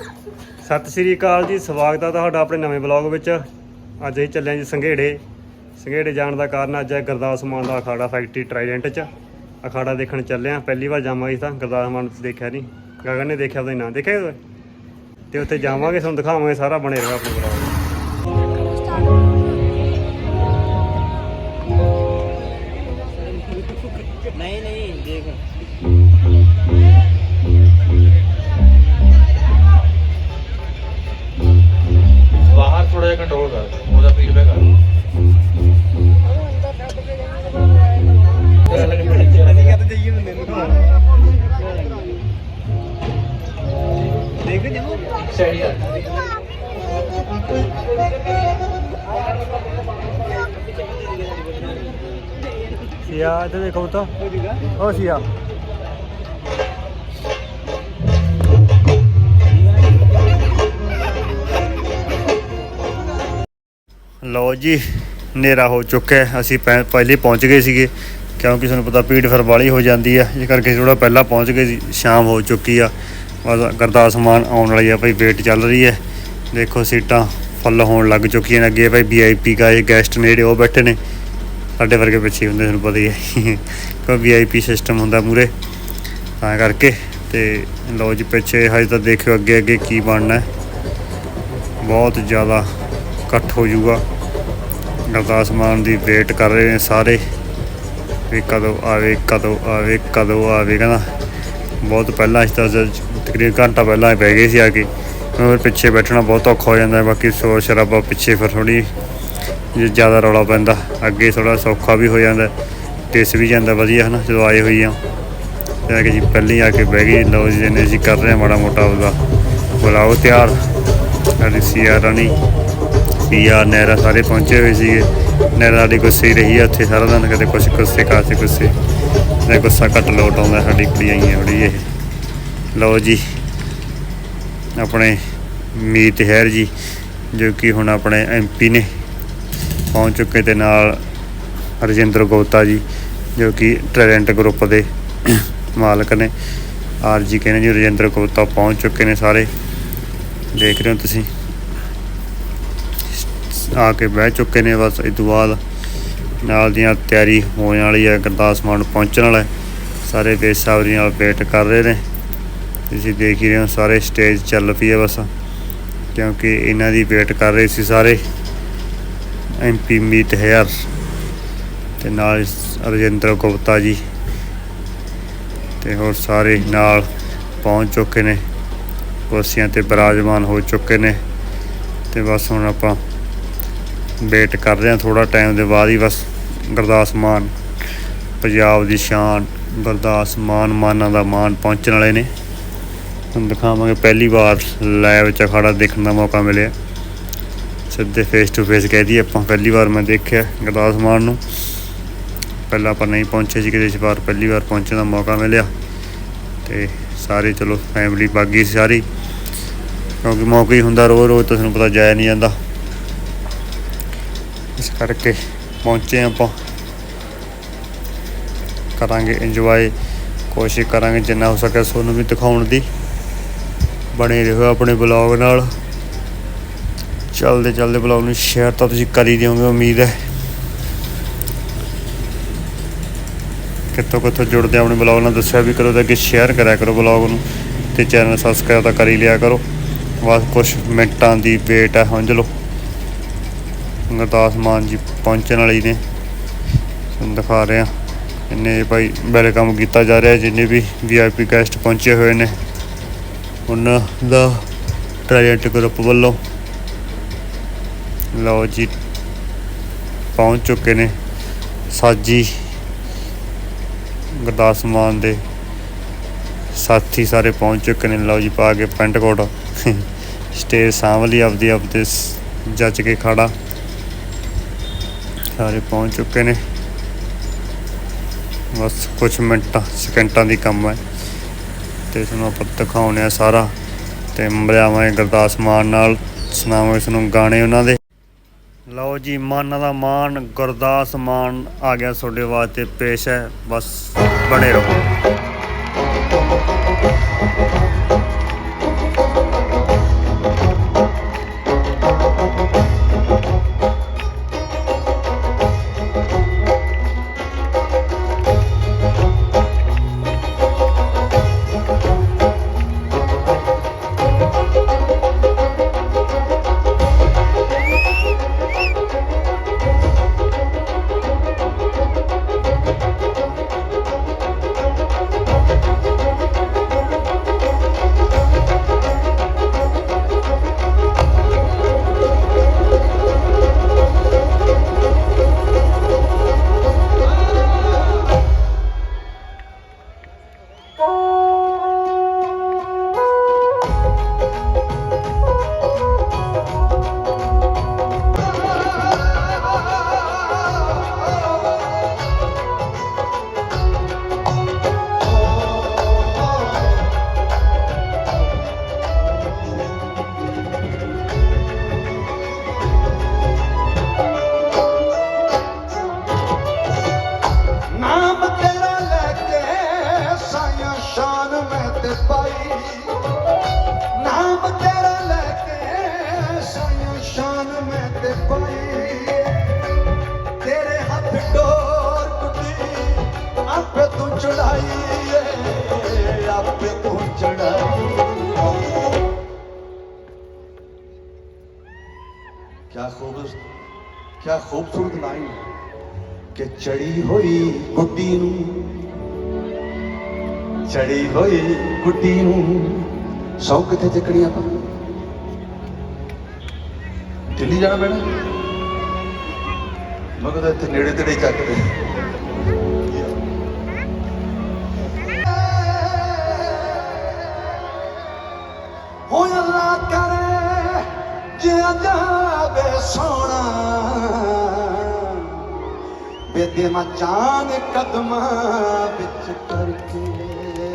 ਸਤਿ ਸ਼੍ਰੀ ਅਕਾਲ ਜੀ, ਸਵਾਗਤ ਹੈ ਤੁਹਾਡਾ ਆਪਣੇ ਨਵੇਂ ਬਲੌਗ ਵਿੱਚ। ਅੱਜ ਅਸੀਂ ਚੱਲੇ ਹਾਂ ਜੀ ਸੰਘੇੜੇ। ਸੰਘੇੜੇ ਜਾਣ ਦਾ ਕਾਰਨ ਅੱਜ ਹੈ ਗੁਰਦਾਸ ਮਾਨ ਦਾ ਅਖਾੜਾ ਫੈਕਟਰੀ ਟ੍ਰਾਈਡੈਂਟ 'ਚ। ਅਖਾੜਾ ਦੇਖਣ ਚੱਲੇ ਹਾਂ, ਪਹਿਲੀ ਵਾਰ ਜਾਵਾਂਗੇ ਤਾਂ, ਗੁਰਦਾਸ ਮਾਨ ਦੇਖਿਆ ਨਹੀਂ? ਗਗਨ ਨੇ ਦੇਖਿਆ ਉਹਦਾ ਨਾ ਦੇਖਿਆ ਹੋਇਆ? ਤੇ ਉੱਥੇ ਜਾਵਾਂਗੇ, ਤੁਹਾਨੂੰ ਦਿਖਾਵਾਂਗੇ ਸਾਰਾ ਬਣੇ ਰਹੋ ਆਪਣੇ ਬਲੌਗ ਕੰਟਰੋਲ ਕਰ ਉਹਦਾ ਫੀਡਬੈਕ ਆ ਦੇਖ ਜਮੋ ਸਹੀ ਆ। ਸੀਆ ਇੱਥੇ ਦੇਖੋ ਤਾਂ ਉਹ ਸੀਆ। ਲਓ ਜੀ, ਹਨੇਰਾ ਹੋ ਚੁੱਕਾ ਹੈ। ਅਸੀਂ ਪਹਿ- ਪਹਿਲੇ ਪਹੁੰਚ ਗਏ ਸੀਗੇ, ਕਿਉਂਕਿ ਤੁਹਾਨੂੰ ਪਤਾ ਭੀੜ ਫਿਰ ਵਾਲੀ ਹੋ ਜਾਂਦੀ ਆ। ਇਸ ਕਰਕੇ ਥੋੜਾ ਪਹਿਲਾਂ ਪਹੁੰਚ ਗਏ ਸੀ, ਸ਼ਾਮ ਹੋ ਚੁੱਕੀ ਆ। ਬਸ ਗਰਦਾਸ ਮਾਨ ਆਉਣ ਵਾਲੀ ਆ ਭਾਈ, ਵੇਟ ਚੱਲ ਰਹੀ ਹੈ। ਦੇਖੋ ਸੀਟਾਂ ਫੁੱਲ ਹੋਣ ਲੱਗ ਚੁੱਕੀਆਂ ਨੇ ਅੱਗੇ ਭਾਈ ਵੀਆਈਪੀ ਗਾਏ ਗੈਸਟ ਨੇੜੇ ਉਹ ਬੈਠੇ ਨੇ। ਸਾਡੇ ਵਰਗੇ ਪਿੱਛੇ ਹੁੰਦੇ ਤੁਹਾਨੂੰ ਪਤਾ ਹੀ ਹੈ। ਕੋਈ ਵੀਆਈਪੀ ਸਿਸਟਮ ਹੁੰਦਾ ਮੂਰੇ ਤਾਂ ਕਰਕੇ ਤੇ ਲਓ ਜੀ, ਪਿੱਛੇ ਹਜੇ ਤਾਂ ਦੇਖਿਓ ਅੱਗੇ ਅੱਗੇ ਕੀ ਬਣਨਾ ਬਹੁਤ ਜ਼ਿਆਦਾ ਇਕੱਠ ਹੋ ਜਾਊਗਾ। ਗੁਰਦਾਸ ਮਾਨ ਦੀ ਵੇਟ ਕਰ ਰਹੇ ਨੇ ਸਾਰੇ। ਵੀ ਕਦੋਂ ਆਵੇ ਕਦੋਂ ਆਵੇ ਕਦੋਂ ਆਵੇ, ਕਹਿੰਦਾ। ਬਹੁਤ ਪਹਿਲਾਂ ਇਸ ਤਰ੍ਹਾਂ ਤਕਰੀਬਨ ਘੰਟਾ ਪਹਿਲਾਂ ਹੀ ਪੈ ਗਏ ਸੀ ਆ ਕੇ। ਫਿਰ ਪਿੱਛੇ ਬੈਠਣਾ ਬਹੁਤ ਔਖਾ ਹੋ ਜਾਂਦਾ, ਬਾਕੀ ਸ਼ੋਰ ਸ਼ਰਾਬਾ ਪਿੱਛੇ ਫਿਰ ਥੋੜੀ ਜੇ ਜ਼ਿਆਦਾ ਰੌਲਾ ਪੈਂਦਾ। ਅੱਗੇ ਥੋੜਾ ਸੌਖਾ ਵੀ ਹੋ ਜਾਂਦਾ ਟਿਸ ਵੀ ਜਾਂਦਾ, ਵਧੀਆ ਹਨਾ, ਜਦੋਂ ਆਏ ਹੋਈ ਆ। ਤੇ ਕਿ ਜੀ ਪਹਿਲੀ ਆ ਕੇ ਬਹਿ ਗਈ ਲਓ ਜੀ ਨੇ ਜੀ ਕਰ ਰਹੇ ਆ ਮਾੜਾ ਮੋਟਾ ਉਹਦਾ ਬੁਲਾਓ ਤਿਆਰ। ਸਾਡੀ ਸੀਆ ਰਾਣੀ। ਸੀਆ ਨਹਿਰਾ ਸਾਰੇ ਪਹੁੰਚੇ ਹੋਏ ਸੀਗੇ। ਨਹਿਰਾ ਸਾਡੀ ਗੁੱਸੇ ਰਹੀ ਆ, ਉੱਥੇ ਸਾਰਾ ਦਿਨ ਕਦੇ ਕੁਛ ਗੁੱਸੇ, ਕਾਸੇ ਗੁੱਸੇ। ਤੇ ਗੁੱਸਾ ਘੱਟ ਲੋਟ ਆਉਂਦਾ, ਸਾਡੀ ਕੁੜੀ ਆਈਆਂ ਥੋੜੀ ਇਹ ਲਓ ਜੀ, ਆਪਣੇ ਮੀਤ ਹੈਰ ਜੀ, ਜੋ ਕਿ ਹੁਣ ਆਪਣੇ ਐਮਪੀ ਨੇ, ਪਹੁੰਚ ਚੁੱਕੇ ਤੇ ਨਾਲ ਰਜਿੰਦਰ ਗੋਤਾ ਜੀ, ਜੋ ਕਿ ਟੈਲੈਂਟ ਗਰੁੱਪ ਦੇ ਮਾਲਕ ਨੇ। ਆਰ ਜੀ ਕਹਿੰਦੇ ਜੀ ਰਜਿੰਦਰ ਗੋਤਾ ਪਹੁੰਚ ਚੁੱਕੇ ਨੇ ਸਾਰੇ। ਦੇਖ ਰਹੇ ਹੋ ਤੁਸੀਂ? ਆ ਕੇ ਬਹਿ ਚੁੱਕੇ ਨੇ, ਬਸ ਇਸ ਤੋਂ ਬਾਅਦ ਨਾਲ ਦੀਆਂ ਤਿਆਰੀ ਹੋਣ ਵਾਲੀ ਹੈ, ਗੁਰਦਾਸ ਮਾਨ ਪਹੁੰਚਣ ਵਾਲਾ ਸਾਰੇ ਬੇਸਬਰੀ ਨਾਲ ਵੇਟ ਕਰ ਰਹੇ ਨੇ। ਤੁਸੀਂ ਦੇਖ ਹੀ ਰਹੇ ਹੋ, ਸਾਰੇ ਸਟੇਜ ਚੱਲ ਪਈ ਹੈ ਬਸ। ਕਿਉਂਕਿ ਇਹਨਾਂ ਦੀ ਵੇਟ ਕਰ ਰਹੇ ਸੀ ਸਾਰੇ। ਐਮਪੀ ਮੀਤ ਹੈਰ ਤੇ ਨਾਲ ਰਜਿੰਦਰ ਗੁਪਤਾ ਜੀ। ਤੇ ਹੋਰ ਸਾਰੇ ਨਾਲ ਪਹੁੰਚ ਚੁੱਕੇ ਨੇ। ਕੁਰਸੀਆਂ ਤੇ ਬਿਰਾਜਮਾਨ ਹੋ ਚੁੱਕੇ ਨੇ। ਤੇ ਬਸ ਹੁਣ ਆਪਾਂ ਵੇਟ ਕਰ ਰਹੇ ਹਾਂ ਥੋੜਾ ਟਾਈਮ ਦੇ ਬਾਅਦ ਹੀ ਬਸ ਗੁਰਦਾਸ ਮਾਨ, ਪੰਜਾਬ ਦੀ ਸ਼ਾਨ, ਗੁਰਦਾਸ ਮਾਨ ਮਾਨਾਂ ਦਾ ਮਾਨ ਪਹੁੰਚਣ ਵਾਲੇ ਨੇ। ਤੁਹਾਨੂੰ ਦਿਖਾਵਾਂਗੇ ਪਹਿਲੀ ਵਾਰ ਲਾਈਵ ਚ ਅਖਾੜਾ ਦੇਖਣ ਦਾ ਮੌਕਾ ਮਿਲਿਆ। ਸਿੱਧੇ ਫੇਸ ਟੂ ਫੇਸ ਕਹਿ ਦਈਏ ਆਪਾਂ, ਪਹਿਲੀ ਵਾਰ ਮੈਂ ਦੇਖਿਆ ਗੁਰਦਾਸ ਮਾਨ ਨੂੰ। ਪਹਿਲਾਂ ਆਪਾਂ ਨਹੀਂ ਪਹੁੰਚੇ ਸੀ ਕਿਤੇ ਇਸ ਵਾਰ ਪਹਿਲੀ ਵਾਰ ਪਹੁੰਚਣ ਦਾ ਮੌਕਾ ਮਿਲਿਆ। ਤੇ ਸਾਰੇ ਚਲੋ ਫੈਮਿਲੀ ਬਾਗੀ ਸੀ ਸਾਰੀ। ਕਿਉਂਕਿ ਮੌਕਾ ਹੀ ਹੁੰਦਾ ਰੋਜ਼ ਰੋਜ਼ ਤਾਂ ਤੁਹਾਨੂੰ ਪਤਾ ਜਾਇਆ ਨਹੀਂ ਜਾਂਦਾ। ਇਸ ਕਰਕੇ ਪਹੁੰਚੇ ਆਪਾਂ। ਕਰਾਂਗੇ ਇੰਜੋਏ ਕੋਸ਼ਿਸ਼ ਕਰਾਂਗੇ ਜਿੰਨਾ ਹੋ ਸਕੇ ਤੁਹਾਨੂੰ ਵੀ ਦਿਖਾਉਣ ਦੀ। ਬਣੇ ਰਹੋ ਆਪਣੇ ਬਲੌਗ ਨਾਲ। ਚੱਲਦੇ ਚੱਲਦੇ ਬਲੌਗ ਨੂੰ ਸ਼ੇਅਰ ਤਾਂ ਤੁਸੀਂ ਕਰ ਹੀ ਦਿਓਗੇ, ਉਮੀਦ ਹੈ। ਕਿੱਥੋਂ ਕਿੱਥੋਂ ਜੁੜਦੇ ਆਪਣੇ ਬਲੌਗ ਨਾਲ, ਦੱਸਿਆ ਵੀ ਕਰੋ ਤਾਂ ਕਿ ਸ਼ੇਅਰ ਕਰਿਆ ਕਰੋ ਬਲੌਗ ਨੂੰ। ਤੇ ਚੈਨਲ ਸਬਸਕ੍ਰਾਈਬ ਤਾਂ ਕਰ ਹੀ ਲਿਆ ਕਰੋ। ਬਸ ਕੁਝ ਮਿੰਟਾਂ ਦੀ ਵੇਟ ਹੈ, ਸਮਝ ਲਓ। ਗੁਰਦਾਸ ਮਾਨ ਜੀ ਪਹੁੰਚਣ ਵਾਲੀ ਨੇ। ਤੁਹਾਨੂੰ ਦਿਖਾ ਰਹੇ ਹਾਂ ਇਹਨੇ ਭਾਈ ਵੈਲਕਮ ਕੀਤਾ ਜਾ ਰਿਹਾ, ਜਿੰਨੇ ਵੀ ਵੀਆਈਪੀ ਗੈਸਟ ਪਹੁੰਚੇ ਹੋਏ ਨੇ। ਉਹਨਾਂ ਦਾ ਟ੍ਰਾਇਲੈਂਟ ਗਰੁੱਪ ਵੱਲੋਂ ਲਓ ਜੀ, ਪਹੁੰਚ ਚੁੱਕੇ ਨੇ ਸਾਜੀ ਗੁਰਦਾਸ ਮਾਨ ਦੇ ਸਾਥੀ ਸਾਰੇ ਪਹੁੰਚ ਚੁੱਕੇ ਨੇ। ਲਓ ਜੀ, ਪਾ ਕੇ ਪੈਂਟ ਕੋਟ। ਸਟੇਜ ਸਾਂਭਲੀ ਆਪਦੀ, ਆਪਦੇ ਸ- ਜੱਜ ਕੇ ਖੜਾ। ਸਾਰੇ ਪਹੁੰਚ ਚੁੱਕੇ ਨੇ। ਬਸ ਕੁਝ ਮਿੰਟਾਂ, ਸਕਿੰਟਾਂ ਦੀ ਕੰਮ ਹੈ। ਤੇ ਤੁਹਾਨੂੰ ਆਪਾਂ ਦਿਖਾਉਣੇ ਆ ਸਾਰਾ। ਤੇ ਮਰਿਆਵਾਂ ਗੁਰਦਾਸ ਮਾਨ ਨਾਲ। ਸੁਣਾਵਾਂਗੇ ਤੁਹਾਨੂੰ ਗਾਣੇ ਉਹਨਾਂ ਦੇ। ਲਓ ਜੀ, ਮਾਨਾਂ ਦਾ ਮਾਨ, ਗੁਰਦਾਸ ਮਾਨ ਆ ਗਿਆ ਤੁਹਾਡੇ ਵਾਸਤੇ ਪੇਸ਼ ਹੈ। ਬਸ ਬਣੇ ਰਹੋ। ਆਪੇ ਤੂੰ ਚੜਾਈ ਏ ਆਪੇ ਤੂੰ ਚੜਾਈ क्या खूबसूरत क्या खूबसूरत लाइन ਕਿ ਚੜੀ ਹੋਈ ਗੁੱਡੀ ਨੂੰ ਚੜੀ ਹੋਈ ਗੁੱਡੀ ਨੂੰ ਸੌ ਕਿੱਥੇ ਚੱਕਣੀ ਆਪਾਂ ਦਿੱਲੀ ਜਾਣਾ ਪੈਣਾ ਮੈਂ ਕਹਿੰਦਾ ਇੱਥੇ ਨੇੜੇ ਤੇੜੇ ਹੀ ਚੱਕਦੇ ਜਾਵੇ ਸੋਣਾ। ਬੇਦੇ ਮਾ ਕਦਮਾਂ ਵਿੱਚ ਕਰਕੇ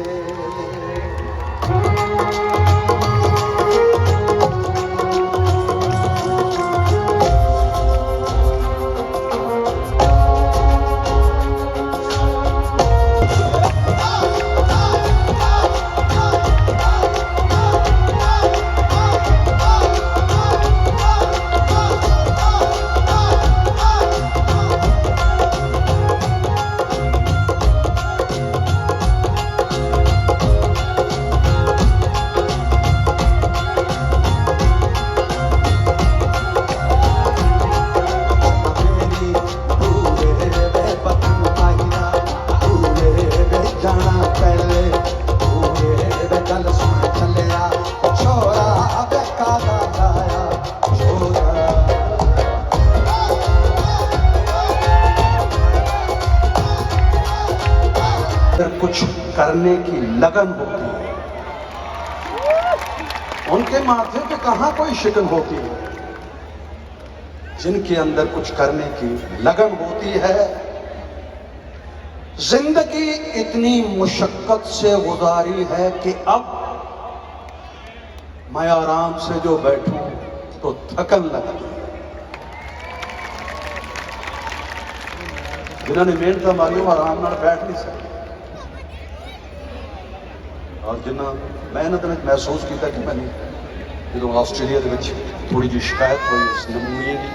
अगर कुछ करने की लगन होती है, उनके माथे पे कहा कोई शिकन होती है? जिनके अंदर कुछ करने की लगन होती है, ज़िंदगी इतनी मुशक्कत से गुजारी है कि अब मैं आराम से जो बैठूं तो थकन लगती जिन्होंने मेहनत मारी वो आराम बैठ नहीं सकती। ਔਰ ਜਿੰਨਾ ਮੈਂ ਇਹਨਾਂ ਦਿਨਾਂ ਮਹਿਸੂਸ ਕੀਤਾ ਕਿ ਮੈਨੂੰ ਜਦੋਂ ਆਸਟ੍ਰੇਲੀਆ ਦੇ ਵਿੱਚ ਥੋੜੀ ਜਿਹੀ ਸ਼ਿਕਾਇਤ ਹੋਈ ਇਸ ਨਮੂਨੇ ਦੀ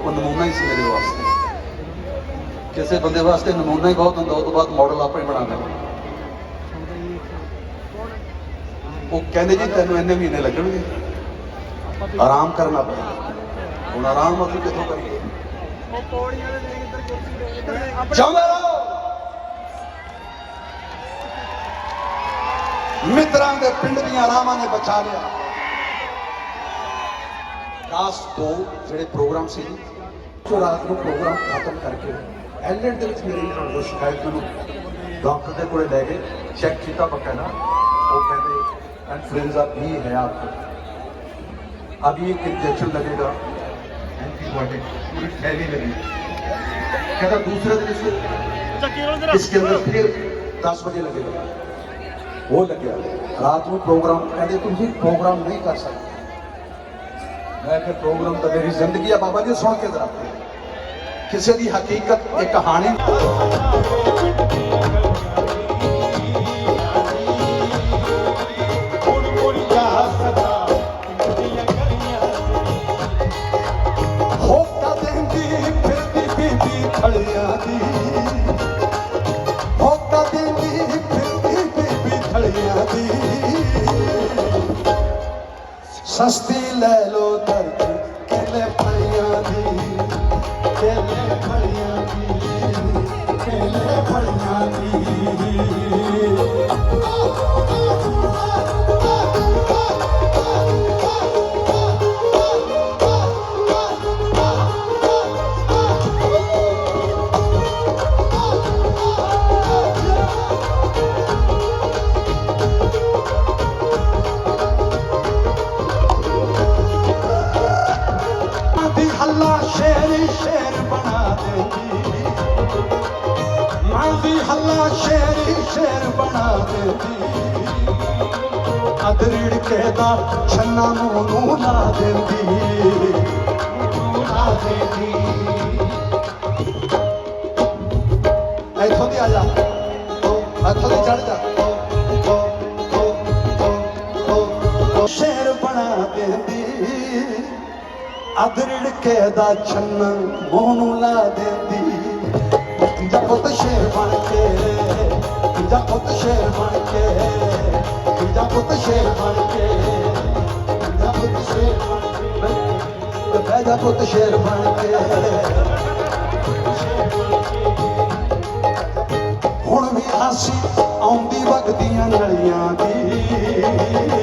ਉਹ ਨਮੂਨਾ ਹੀ ਸੀ ਮੇਰੇ ਵਾਸਤੇ। ਕਿਸੇ ਬੰਦੇ ਵਾਸਤੇ ਨਮੂਨਾ ਹੀ ਬਹੁਤ ਹੁੰਦਾ ਉਹ ਤੋਂ ਬਾਅਦ ਮਾਡਲ ਆਪੇ ਬਣਾ ਲੈਂਦਾ। ਉਹ ਕਹਿੰਦੇ ਜੀ ਤੈਨੂੰ ਇੰਨੇ ਮਹੀਨੇ ਲੱਗਣਗੇ। ਆਰਾਮ ਕਰਨਾ ਪਏਗਾ ਹੁਣ ਆਰਾਮ ਅਸੀਂ ਕਿੱਥੋਂ ਕਰੀਏ? ਚਾਹੁੰਦੇ ਰਹੋ ਮਿੱਤਰਾਂ ਦੇ ਪਿੰਡ ਦੀਆਂ ਰਾਵਾਂ ਨੇ ਬਚਾ ਲਿਆ ਲਾਸਟ ਦੋ ਜਿਹੜੇ ਪ੍ਰੋਗਰਾਮ ਸੀ ਜੋ ਰਾਤ ਨੂੰ ਪ੍ਰੋਗਰਾਮ ਖਤਮ ਕਰਕੇ ਐਲਐਡ ਦੇ ਵਿੱਚ ਮੇਰੀ ਉਹ ਸ਼ਿਕਾਇਤ ਮੈਨੂੰ ਡਾਕਟਰ ਦੇ ਕੋਲੇ ਲੈ ਗਏ ਚੈੱਕ ਕੀਤਾ ਬਕਾਇਦਾ ਉਹ ਕਹਿੰਦੇ इन्फ्लुएंजा भी है आपको अभी एक इंजेक्शन लगेगा एंटीबायोटिक पूरी थैली लगेगी कहता दूसरे दिन इसके इसके अंदर फिर दस बजे लगेगा ਉਹ ਲੱਗਿਆ। ਰਾਤ ਨੂੰ ਪ੍ਰੋਗਰਾਮ, ਕਹਿੰਦੇ ਤੁਸੀਂ ਪ੍ਰੋਗਰਾਮ ਨਹੀਂ ਕਰ ਸਕਦੇ। ਮੈਂ ਕਿ ਪ੍ਰੋਗਰਾਮ ਤਾਂ ਮੇਰੀ ਜ਼ਿੰਦਗੀ ਆ, ਬਾਬਾ ਜੀ ਸੁਣ ਕੇ ਜ਼ਰਾ। ਕਿਸੇ ਦੀ ਹਕੀਕਤ, ਇੱਕ ਕਹਾਣੀ। ਸਸਤੀ ਲੈ ਲੋ ਕੇ ਦਾ ਛੰਨਾ ਮੂੰਹ ਨੂੰ ਲਾ ਦਿੰਦੀ ਮੂੰਹ ਲਾ ਦਿੰਦੀ ਇੱਥੋਂ ਦੀ ਆ ਜਾ ਇੱਥੋਂ ਦੀ ਚੜ ਜਾ ਸ਼ੇਰ ਬਣਾ ਪੁੱਤ ਸ਼ੇਰ ਬਣ ਕੇ ਜਾ ਪੁੱਤ ਸ਼ੇਰ ਬਣ ਕੇ ਜਾ ਪੁੱਤ ਸ਼ੇਰ ਬਣ ਕੇ ਜਾ ਪੁੱਤ ਸ਼ੇਰ ਬਣ ਕੇ। ਹੁਣ ਵੀ ਹਾਸੀ ਆਉਂਦੀ ਵਗਦੀਆਂ ਨਲੀਆਂ ਦੀ।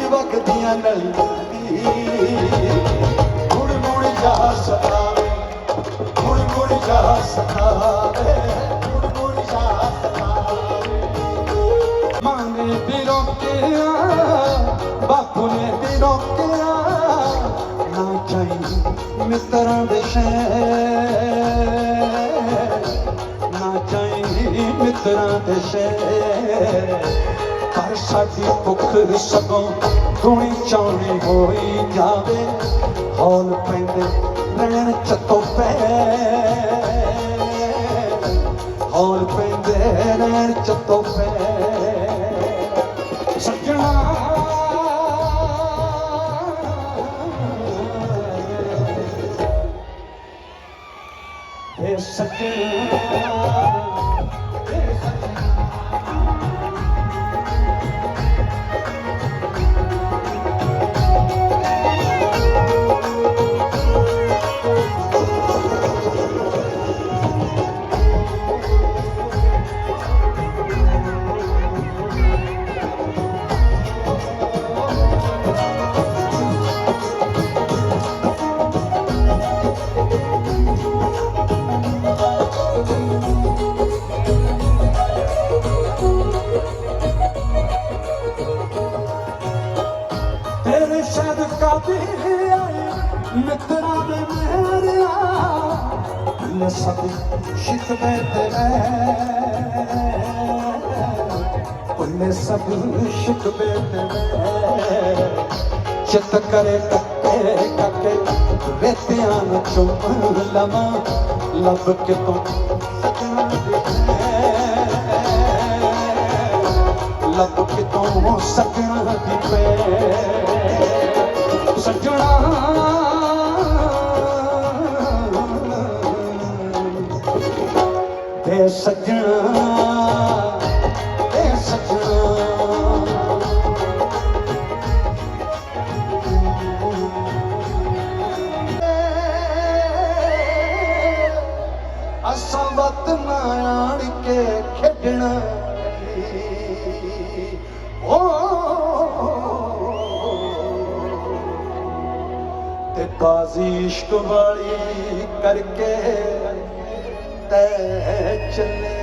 ਵਗਦੀਆਂ ਨਲੀਆਂ ਮੁੜ ਮੁੜ ਜਾ ਸਤਾਵੇ ਮੁੜ ਮੁੜ ਜਾ ਸਤਾਵੇ ਮੁੜ ਮੁੜ ਜਾ ਸਤਾਵੇ ਮਾਨੇ ਵੀ ਰੋਕਿਆ ਬਾਪੂ ਨੇ ਵੀ ਰੋਕਿਆ ਨਾ ਚਾਹੀ ਮਿੱਤਰਾਂ ਦੇ ਸ਼ਹਿਰ। ਨਾ ਚਾਹੀ ਮਿੱਤਰਾਂ ਦੇ ਸ਼ਹਿਰ। ਸਾਡੀ ਭੁੱਖ ਸਗੋਂ ਗੁਣੀ ਚਾਉਣੀ ਹੋਈ ਜਾਵੇ। ਹੌਲ ਪੈਂਦੇ ਰਹਿਣ ਚੱਤੋ ਪੈ ਹੌਲ ਪੈਂਦੇ ਰਹਿਣ ਚੱਤੋ ਪੈ ਸੱਜਣਾ। ਏ ਸੱਜਣਾ। ਤੇਰੇ ਸਦਕਾ ਆਏ ਮਿੱਤਰਾਂ ਦੇ ਮੇਰਿਆ। ਲੈ ਸ਼ਿਕਵੇ ਤੇ ਉਹਨੇ ਸਭ ਸ਼ਿਕਵੇ ਤੇ ਚਿੱਤ ਕਰੇ ਕੱਕੇ ਕੱਕੇ, ਵੇਤਿਆਂ ਨੂੰ ਚੁੰਮ ਲਵਾਂ। ਲੱਭ ਕੇ ਤੂੰ ਸਜਣਾ ਦੇ ਲੱਭ ਕੇ ਤੂੰ ਸਜਣਾ ਦੀ ਪੈ ਤੇ ਬਾਜ਼ੀ ਇਸ਼ਕ ਵਾਲੀ ਕਰਕੇ ਤੈ ਚੱਲੇ।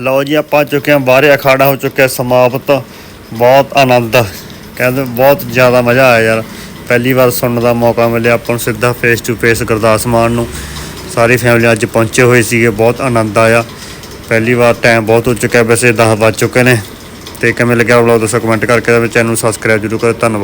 ਲਓ ਜੀ, ਆਪਾਂ ਚੁੱਕੇ ਹਾਂ, ਬਾਹਰ ਅਖਾੜਾ ਹੋ ਚੁੱਕਿਆ, ਸਮਾਪਤ। ਬਹੁਤ ਆਨੰਦ ਕਹਿੰਦੇ ਬਹੁਤ ਜ਼ਿਆਦਾ ਮਜ਼ਾ ਆਇਆ ਯਾਰ। ਪਹਿਲੀ ਵਾਰ ਸੁਣਨ ਦਾ ਮੌਕਾ ਮਿਲਿਆ ਆਪਾਂ ਨੂੰ ਸਿੱਧਾ face to face Gurdas Maan ਨੂੰ। ਸਾਰੀ ਫੈਮਿਲੀ ਅੱਜ ਪਹੁੰਚੇ ਹੋਏ ਸੀਗੇ, ਬਹੁਤ ਆਨੰਦ ਆਇਆ। ਪਹਿਲੀ ਵਾਰ ਟਾਈਮ ਬਹੁਤ ਹੋ ਚੁੱਕਿਆ, ਵੈਸੇ 10 ਵੱਜ ਚੁੱਕੇ ਨੇ। ਤੇ ਕਿਵੇਂ ਲੱਗਿਆ ਵਲੌਗ ਦੱਸੋ ਕਮੈਂਟ ਕਰਕੇ ਤੇ ਚੈਨਲ ਨੂੰ ਸਬਸਕ੍ਰਾਈਬ ਜ਼ਰੂਰ ਕਰੋ ਧੰਨਵਾਦ।